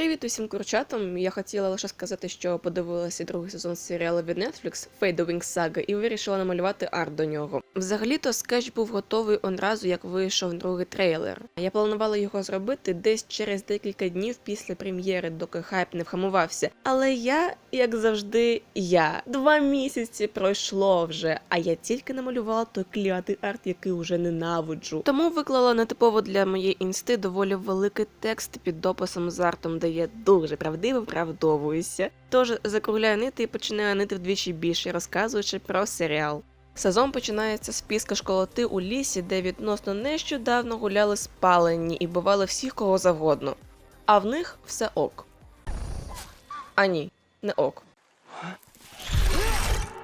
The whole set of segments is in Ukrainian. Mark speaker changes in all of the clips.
Speaker 1: Привіт усім курчатам. Я хотіла лише сказати, що подивилася другий сезон серіалу від Netflix Wings Saga і вирішила намалювати арт до нього. Взагалі-то скетч був готовий одразу, як вийшов другий трейлер. Я планувала його зробити десь через декілька днів після прем'єри, доки хайп не вхамувався. Але я, як завжди, я два місяці пройшло вже, а я тільки намалювала той клятий арт, який уже ненавиджу. Тому виклала нетипово для моєї інсти доволі великий текст під дописом з артом, де я дуже правдиво вправдовуюся. Тож закругляю нити і починаю нити вдвічі більше, розказуючи про серіал. Сезон починається з піска школоти у лісі, де відносно нещодавно гуляли спалені і бували всіх кого завгодно. А в них все ок. А ні, не ок.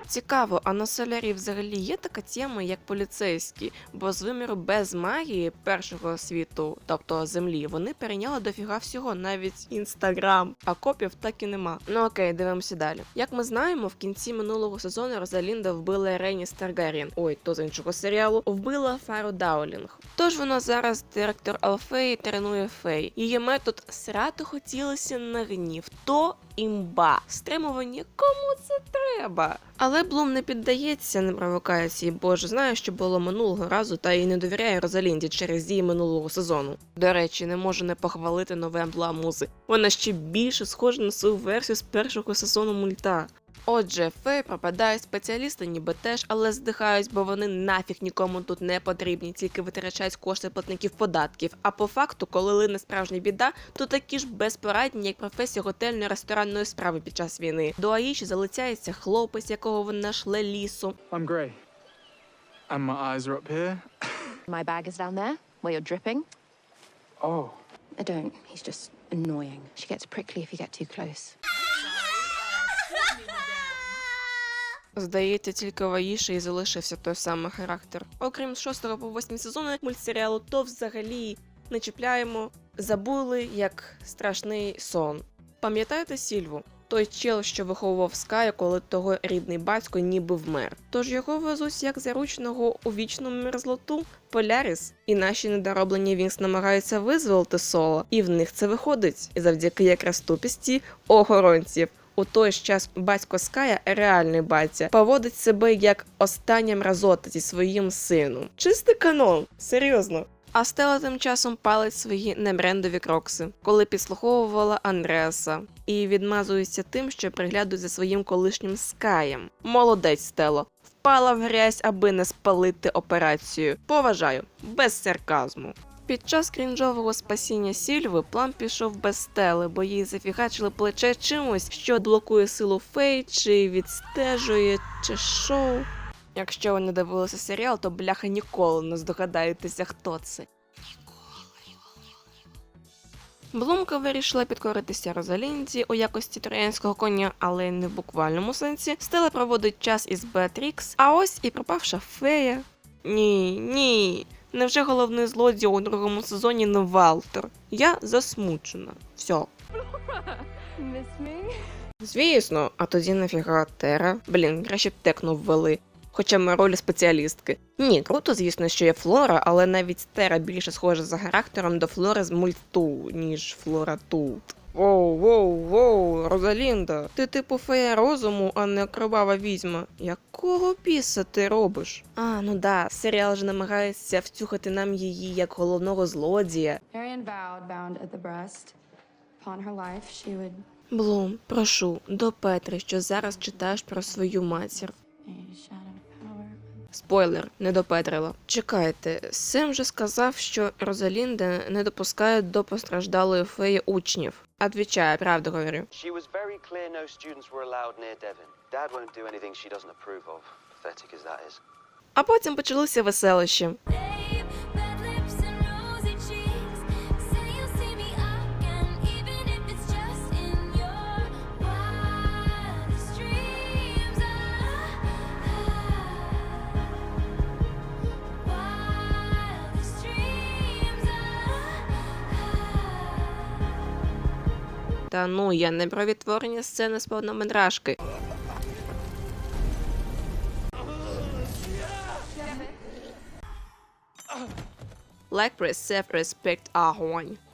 Speaker 1: Цікаво, а на солярі взагалі є така тема, як поліцейські, бо з виміру без магії першого світу, тобто землі, вони перейняли дофіга всього, навіть інстаграм, а копів так і нема. Ну окей, дивимося далі. Як ми знаємо, в кінці минулого сезону Розалінда вбила Рейні Старгарін, ой, то з іншого серіалу, вбила Фару Даулінг. Тож вона зараз директор Алфеї тренує фей. Її метод срати хотілося на гнів. То імба. Стримування кому це треба? Але Блум не піддається на провокації, бо ж знає, що було минулого разу, та й не довіряє Розалінді через дії минулого сезону. До речі, не можу не похвалити нове амплуа музи. Вона ще більше схожа на свою версію з першого сезону мульта. Отже, фей пропадають спеціалісти, ніби теж, але здихають, бо вони нафіг нікому тут не потрібні, тільки витрачають кошти платників податків. А по факту, коли лине справжня біда, то такі ж безпорадні, як професія готельної ресторанної справи під час війни. До Аїші залицяється хлопець, якого вона шле лісу.
Speaker 2: I'm Gray. And my eyes are up here.
Speaker 3: My bag is down there, where you're dripping.
Speaker 2: Oh.
Speaker 3: I don't. He's just annoying. She gets prickly if you get too close.
Speaker 1: Здається, тільки в і залишився той самий характер. Окрім з 6 по 8 сезону мультсеріалу, то взагалі не чіпляємо, забули як страшний сон. Пам'ятаєте Сільву? Той чел, що виховував Ская, коли того рідний батько ніби вмер. Тож його везуть як заручного у вічну мерзлоту Поляріс, і наші недороблені Вінкс намагаються визволити соло, і в них це виходить. І завдяки якраз тупісті охоронців. У той ж час батько Ская, реальний батя, поводить себе як остання мразота зі своїм сином. Чистий канон, серйозно. А Стела тим часом палить свої небрендові крокси, коли підслуховувала Андреаса, і відмазується тим, що приглядує за своїм колишнім скаєм. Молодець Стело. Впала в грязь, аби не спалити операцію. Поважаю, без сарказму. Під час крінжового спасіння Сільви план пішов без стели, бо їй зафігачили плече чимось, що блокує силу фей, чи відстежує, чи шоу. Якщо ви не дивилися серіал, то бляха ніколи не здогадаєтеся, хто це. Блумка вирішила підкоритися Розалінді у якості троянського коня, але не в буквальному сенсі. Стела проводить час із Беатрікс, а ось і пропавша фея. Ні, ні. Невже головний злодій у другому сезоні не Валтер? Я засмучена. Все. Звісно, а тоді нафіга Тера. Блін, краще б текну ввели. Хоча ми ролі спеціалістки. Ні, круто, звісно, що є Флора, але навіть Тера більше схожа за характером до Флори з мульту, ніж Флора тут. Воу, воу, воу, Розалінда, ти типу фея розуму, а не кровава відьма. Якого біса ти робиш? А, ну да, серіал ж намагається втюхати нам її як головного злодія. Блум, прошу, до Петри, що зараз читаєш про свою матір. Спойлер, не допетрила. Чекайте, Сем же сказав, що Розалінда не допускає до постраждалої феї учнів. Отвічаю, правду говорю.
Speaker 4: She was very clear no students were allowed near Devon. Dad won't do anything she doesn't approve of, pathetic as that is.
Speaker 1: А потім почалися веселищі. Та ну, я не про відтворення сцени з повнометражки. Self-respect, огонь. Блум і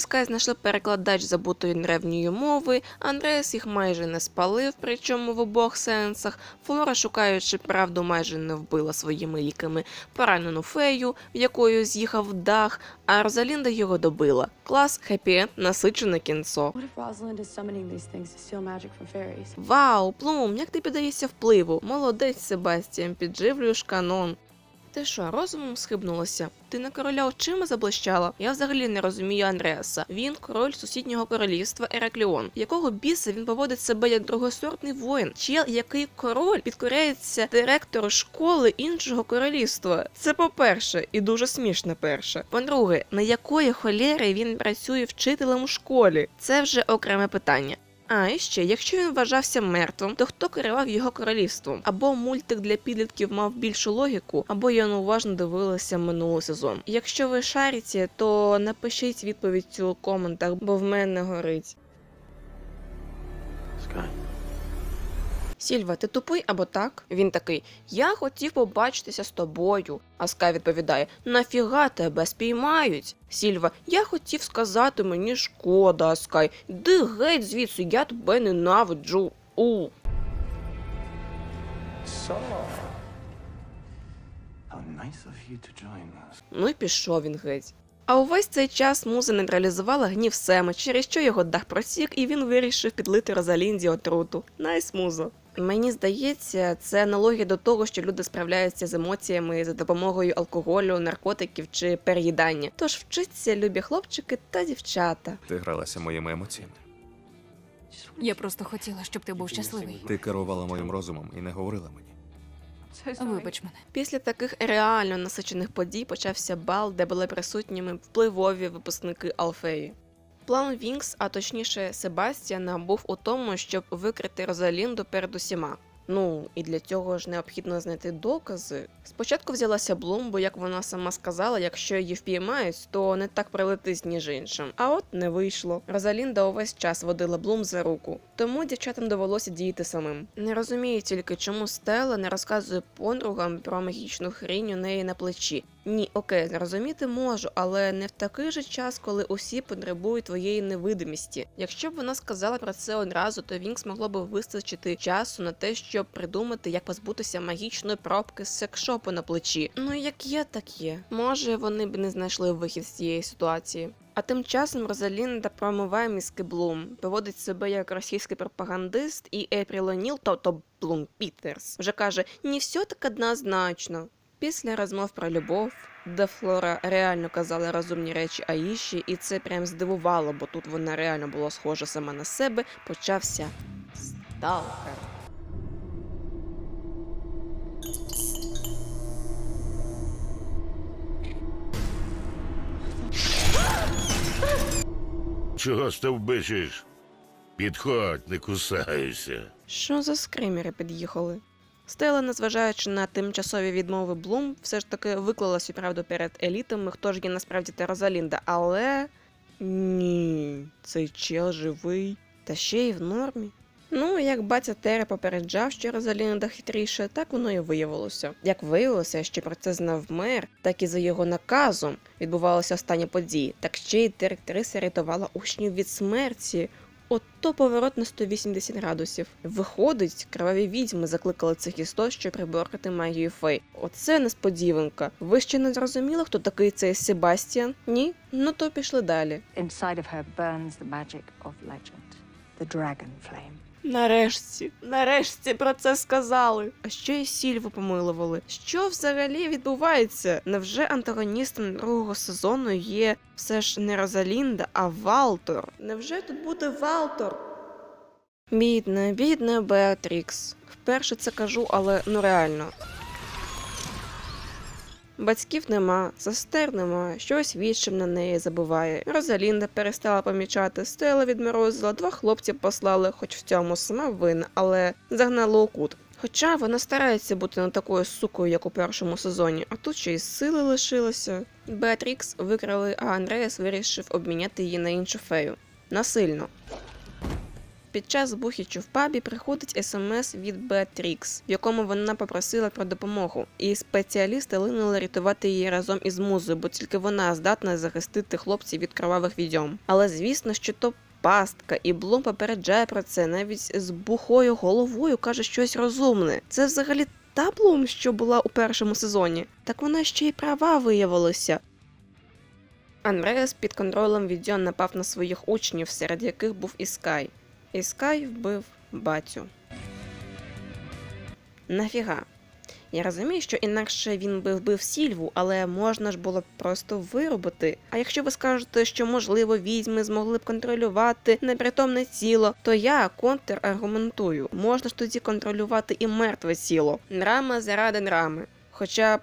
Speaker 1: Скай знайшли перекладач забутої древньої мови, Андреас їх майже не спалив, причому в обох сенсах. Флора, шукаючи правду, майже не вбила своїми ліками поранену фею, в якою з'їхав дах, а Розалінда його добила. Клас, хеппі-енд, насичене кінцо. Вау, Плум, як ти піддаєшся впливу? Молодець, Себастіан, підживлюєш канон. Ти що, розумом схибнулася? Ти на короля очима заблищала? Я взагалі не розумію Андреаса. Він король сусіднього королівства Еракліон. Якого біса він поводить себе як другосортний воїн? Чел, який король підкоряється директору школи іншого королівства. Це по-перше, і дуже смішно перше. По-друге, на якої холєри він працює вчителем у школі? Це вже окреме питання. А і ще, якщо він вважався мертвим, то хто керував його королівством? Або мультик для підлітків мав більшу логіку, або я неуважно дивилася минулий сезон. Якщо ви шаріті, то напишіть відповідь у коментах, бо в мене горить.
Speaker 4: Sky.
Speaker 1: Сільва, ти тупий або так? Він такий: Я хотів побачитися з тобою. А Скай відповідає: Нафіга тебе спіймають? Сільва, я хотів сказати, мені шкода, а Скай. Йди геть звідси, я тебе ненавиджу. У.
Speaker 5: So, how nice of you to join us.
Speaker 1: Ну і пішов він геть. А увесь цей час муза нейтралізувала гнів Сема, через що його дах просік, і він вирішив підлити Розалінді отруту. Найс музо. Мені здається, це аналогія до того, що люди справляються з емоціями за допомогою алкоголю, наркотиків чи переїдання. Тож вчиться, любі хлопчики та дівчата.
Speaker 6: Ти гралася моїми емоціями.
Speaker 7: Я просто хотіла, щоб ти був щасливий.
Speaker 6: Ти керувала моїм розумом і не говорила мені.
Speaker 7: Вибач мене.
Speaker 1: Після таких реально насичених подій почався бал, де були присутніми впливові випускники Алфеї. План Вінкс, а точніше Себастіана, був у тому, щоб викрити Розалінду перед усіма. Ну і для цього ж необхідно знайти докази. Спочатку взялася Блум, бо як вона сама сказала, якщо її впіймають, то не так прилетить, ніж іншим. А от не вийшло. Розалінда увесь час водила Блум за руку, тому дівчатам довелося діяти самим. Не розумію тільки, чому Стелла не розказує подругам про магічну хрінь у неї на плечі. Ні, окей, зрозуміти можу, але не в такий же час, коли усі потребують твоєї невидимості. Якщо б вона сказала про це одразу, то Вінкс могло б вистачити часу на те, щоб придумати, як позбутися магічної пробки з секшопу на плечі. Ну як є, так є. Може, вони б не знайшли вихід з цієї ситуації. А тим часом Розалінда промиває мізки Блум, поводить себе як російський пропагандист, і Епріл О'Ніл, тобто Блум Пітерс, вже каже: не все так однозначно. Після розмов про любов, де Флора реально казала розумні речі Аїші, і це прям здивувало, бо тут вона реально була схожа сама на себе, почався сталкер.
Speaker 8: Чого стовбичиш? Підходь, не кусаюся.
Speaker 1: Що за скримери під'їхали? Стела, незважаючи на тимчасові відмови Блум, все ж таки виклала всю правду перед елітами, хто ж є насправді та Розалінда, але. Ні, цей чел живий. Та ще й в нормі. Ну, як батя Тере попереджав, що Розалінда хитріше, так воно і виявилося. Як виявилося, що про це знав мер, так і за його наказом відбувалися останні події. Так ще й директриса рятувала учнів від смерті. Ото поворот на 180 градусів. Виходить, кроваві відьми закликали цих істот, щоб приборкати магію фей. Оце несподіванка. Ви ще не зрозуміли, хто такий цей Себастіан? Ні? Ну то пішли далі.
Speaker 3: Inside of her burns the magic of legend, the dragon flame.
Speaker 1: Нарешті, нарешті про це сказали. А ще й сільву помилували. Що взагалі відбувається? Невже антагоністом другого сезону є все ж не Розалінда, а Валтор? Невже тут буде Валтор? Бідна, бідна Беатрікс. Вперше це кажу, але ну реально. Батьків нема, сестер нема, щось відчим на неї забуває. Розалінда перестала помічати, стела відморозила, два хлопці послали, хоч в цьому сама винна, але загнала у кут. Хоча вона старається бути не такою сукою, як у першому сезоні, а тут ще й сили лишилося. Беатрікс викрали, а Андреас вирішив обміняти її на іншу фею. Насильно. Під час бухічу в пабі приходить смс від Беатрікс, в якому вона попросила про допомогу, і спеціалісти линули рятувати її разом із музою, бо тільки вона здатна захистити хлопців від кровавих відьом. Але звісно, що то пастка, і Блум попереджає про це навіть з бухою головою каже щось розумне. Це взагалі та Блум, що була у першому сезоні. Так вона ще й права виявилася. Андреас під контролем Відьон напав на своїх учнів, серед яких був Іскай. Іскай вбив батю. Нафіга? Я розумію, що інакше він би вбив сільву, але можна ж було б просто виробити. А якщо ви скажете, що можливо відьми змогли б контролювати непритомне тіло, то я контраргументую. Можна ж тоді контролювати і мертве тіло. Драма заради драми. Хоча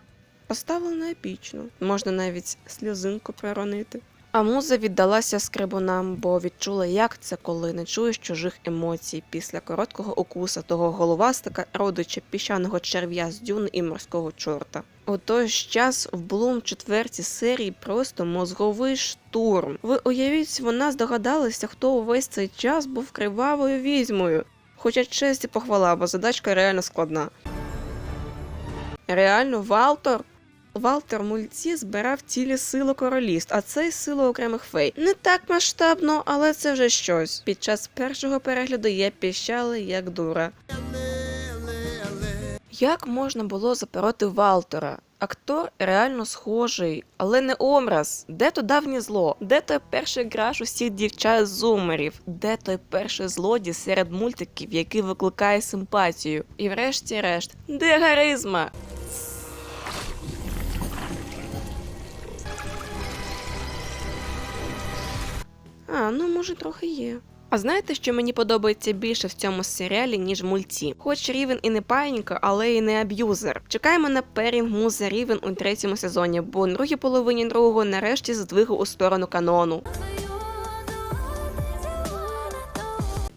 Speaker 1: поставлено епічно, можна навіть сльозинку проронити. А муза віддалася скрибунам, бо відчула, як це, коли не чуєш чужих емоцій після короткого укуса того головастика, родича піщаного черв'я з дюни і морського чорта. У той час в Блум четвертій серії просто мозговий штурм. Ви уявіть, вона здогадалася, хто увесь цей час був кривавою відьмою. Хоча честь і похвала, бо задачка реально складна. Реально, Валтор Валтер Мульці збирав цілі сили королівств, а це й сили окремих фей. Не так масштабно, але це вже щось. Під час першого перегляду я піщала як дура. Як можна було запороти Валтера? Актор реально схожий, але не образ. Де то давнє зло? Де той перший граш усіх дівчат зумерів? Де той перший злодій серед мультиків, який викликає симпатію? І врешті-решт, де харизма? А, ну може трохи є. А знаєте, що мені подобається більше в цьому серіалі, ніж в мульті? Хоч Рівен і не паїнька, але і не аб'юзер. Чекаємо на перінг муза Рівен у третьому сезоні, бо другій половині другого нарешті здвигу у сторону канону.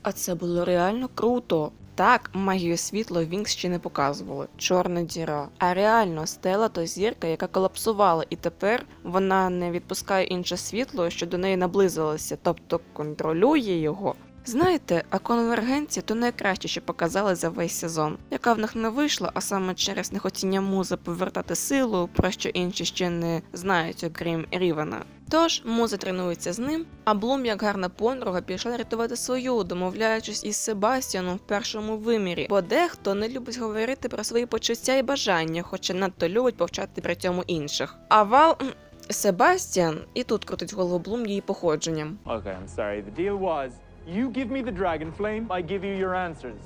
Speaker 1: А це було реально круто. Так, магію світло Вінкс ще не показували. Чорна діра. А реально, стела то зірка, яка колапсувала, і тепер вона не відпускає інше світло, що до неї наблизилося, тобто контролює його. Знаєте, а конвергенція то найкраще, що показали за весь сезон, яка в них не вийшла, а саме через нехотіння муза повертати силу, про що інші ще не знають, окрім Рівена. Тож муза тренується з ним, а Блум, як гарна подруга, пішла рятувати свою, домовляючись із Себастьяном в першому вимірі, бо дехто не любить говорити про свої почуття і бажання, хоча надто любить повчати при цьому інших. А Вал. м, Себастьян і тут крутить голову Блум її походженням.
Speaker 2: Okay, I'm sorry. The deal was you give me the dragon flame, I give you your answers.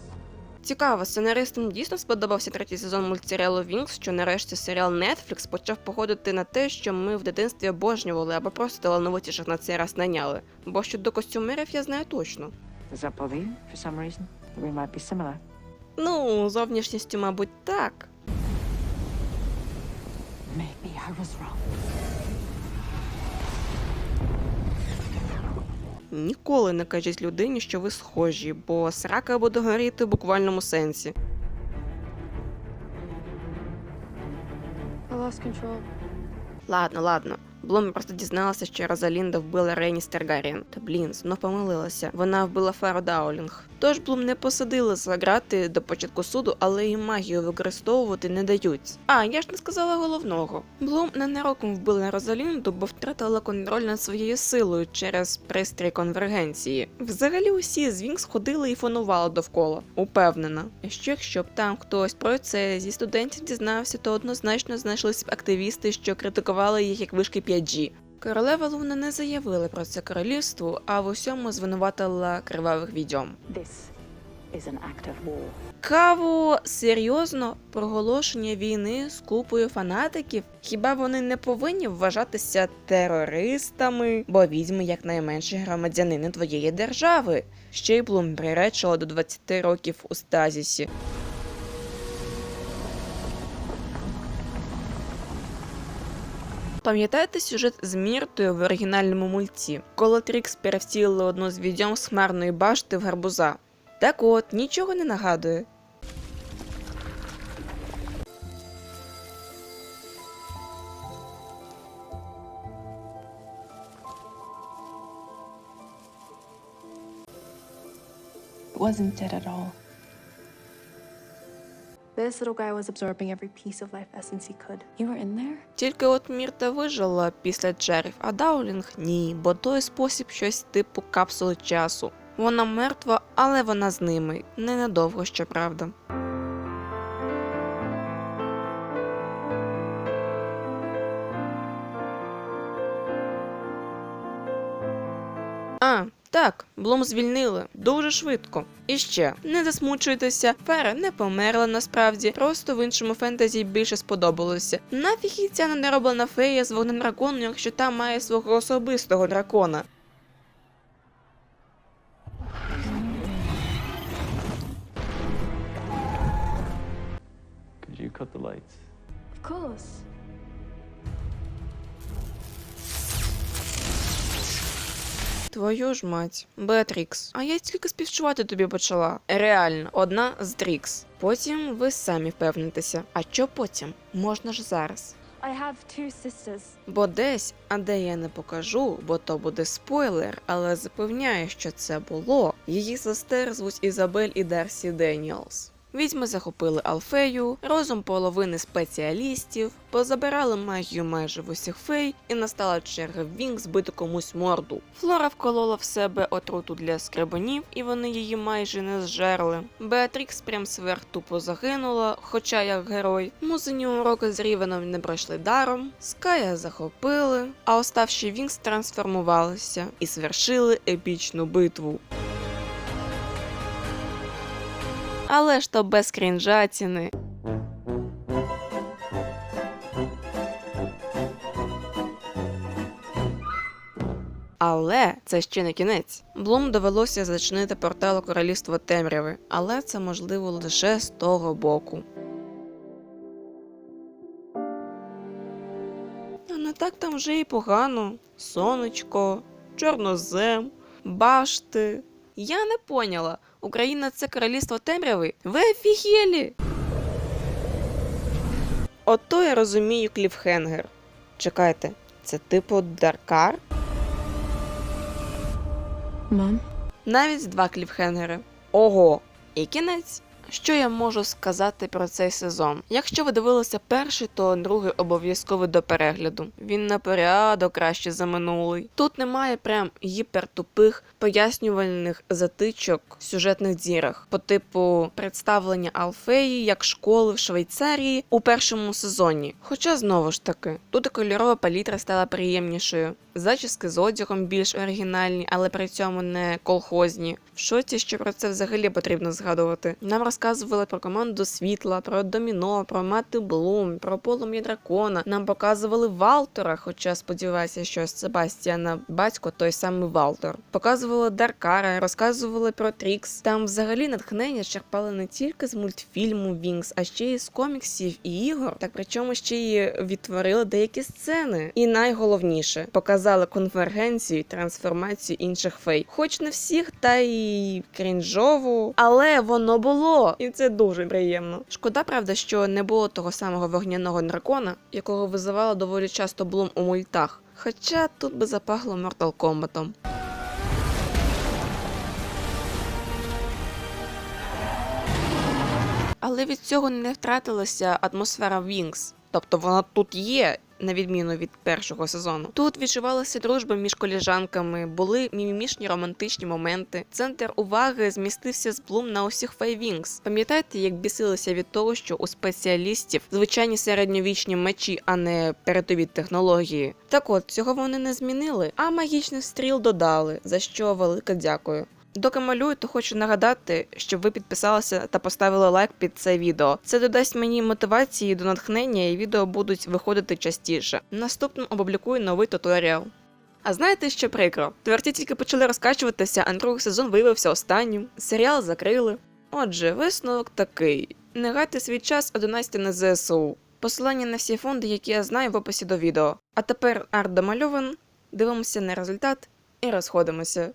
Speaker 1: Цікаво, сценаристам дійсно сподобався третій сезон мультсеріалу Вінкс, що нарешті серіал Netflix почав походити на те, що ми в дитинстві обожнювали або просто талановитіших на цей раз наняли. Бо щодо костюмерів я знаю точно.
Speaker 3: Does that bother you for some reason? We might be similar.
Speaker 1: Ну, зовнішністю, мабуть, так.
Speaker 3: Maybe I was wrong.
Speaker 1: Ніколи не кажіть людині, що ви схожі, бо срака буде горіти в буквальному сенсі.
Speaker 9: I lost control.
Speaker 1: Ладно, ладно. Блум просто дізналася, що Розалінда вбила Рейні Старгаріан. Та блін, знов помилилася. Вона вбила Фару Даулінг. Тож Блум не посадили за грати до початку суду, але і магію використовувати не дають. А, я ж не сказала головного. Блум ненароком вбила Розалінду, бо втратила контроль над своєю силою через пристрій конвергенції. Взагалі усі з Вінкс ходили і фонували довкола. Упевнена. Що якщо б там хтось про це зі студентів дізнався, то однозначно знайшлися б активісти, що критикували їх як вишки 5G. Королева Луна не заявила про це королівству, а в усьому звинуватила кривавих відьом. Каву серйозно проголошення війни з купою фанатиків? Хіба вони не повинні вважатися терористами, бо відьми якнайменші громадянини твоєї держави? Ще й Блум приречила до 20 років у стазісі. Пам'ятаєте сюжет з Міртою в оригінальному мульті, коли Трікс перевтілили одну з відьом з хмарної башти в гарбуза? Так от, нічого не нагадує.
Speaker 9: wasn't dead at all.
Speaker 10: This little guy was absorbing every piece of life essence he could.
Speaker 9: You were in there?
Speaker 1: Тільки от Мірта вижила після Джерів, а Даулінг ні, бо той спосіб щось типу капсули часу. Вона мертва, але вона з ними. Ненадовго, щоправда. Так, Блум звільнили дуже швидко. І ще не засмучуйтеся, Фера не померла насправді, просто в іншому фентезі більше сподобалося. Нафіг їй ця недороблена фея з вогнем дракону, якщо там має свого особистого дракона.
Speaker 2: Could you cut the lights?
Speaker 9: Of course.
Speaker 1: Твою ж мать, Беатрікс, а я тільки співчувати тобі почала. Реально, одна з Трікс. Потім ви самі впевнитеся. А що потім? Можна ж зараз.
Speaker 10: I have two sisters.
Speaker 1: Бо десь, а де я не покажу, бо то буде спойлер, але запевняю, що це було. Її сестер звуть Ізабель і Дарсі Деніелс. Відьми захопили Алфею, розум половини спеціалістів, позабирали магію майже в усіх фей, і настала черга Вінг збити комусь морду. Флора вколола в себе отруту для скребанів, і вони її майже не зжерли. Беатрікс прям сверх тупо загинула, хоча як герой. Музині уроки з Рівеном не пройшли даром, Ская захопили, а оставші Вінкс трансформувалися і свершили епічну битву. Але ж то без крінжатіни. Але це ще не кінець. Блум довелося зачинити портал у королівство темряви, але це можливо лише з того боку. А не так там вже і погано. Сонечко, чорнозем, башти. Я не поняла. Україна це королівство темряви? Ви офігелі! Ото я розумію кліфхенгер. Чекайте, це типу Даркар?
Speaker 9: Мам.
Speaker 1: Навіть два кліфхенгери. Ого, і кінець. Що я можу сказати про цей сезон? Якщо ви дивилися перший, то другий обов'язково до перегляду. Він на порядок краще за минулий. Тут немає прям гіпертупих пояснювальних затичок в сюжетних дірах, по типу представлення Алфеї як школи в Швейцарії у першому сезоні. Хоча знову ж таки, тут і кольорова палітра стала приємнішою. Зачіски з одягом більш оригінальні, але при цьому не колхозні. В шоці, що про це взагалі потрібно згадувати. Нам розказували про команду світла, про доміно, про мати Блум, про полум'я дракона. Нам показували Валтора, хоча сподіваюся, що Себастіана батько той самий Валтор. Показували Даркара, розказували про Трікс. Там взагалі натхнення черпали не тільки з мультфільму Вінкс, а ще й з коміксів і ігор. Так причому ще й відтворили деякі сцени. І найголовніше показали конвергенцію і трансформацію інших фей. Хоч не всіх, та й крінжову, але воно було, і це дуже приємно. Шкода, правда, що не було того самого вогняного дракона, якого визивала доволі часто Блум у мультах. Хоча тут би запахло Mortal Kombat. Але від цього не втратилася атмосфера Вінкс. Тобто вона тут є, на відміну від першого сезону. Тут відчувалася дружба між коліжанками, були мімімішні романтичні моменти. Центр уваги змістився з Блум на усіх Фейвінкс. Пам'ятаєте, як бісилися від того, що у спеціалістів звичайні середньовічні мечі, а не передові технології. Так от цього вони не змінили, а магічних стріл додали, за що велике дякую. Доки малюю, то хочу нагадати, щоб ви підписалися та поставили лайк під це відео. Це додасть мені мотивації до натхнення, і відео будуть виходити частіше. Наступним опублікую новий туторіал. А знаєте, що прикро? Тверті тільки почали розкачуватися, а другий сезон виявився останнім. Серіал закрили. Отже, висновок такий: не гайте свій час 11 на ЗСУ. Посилання на всі фонди, які я знаю в описі до відео. А тепер арт домальован, дивимося на результат і розходимося.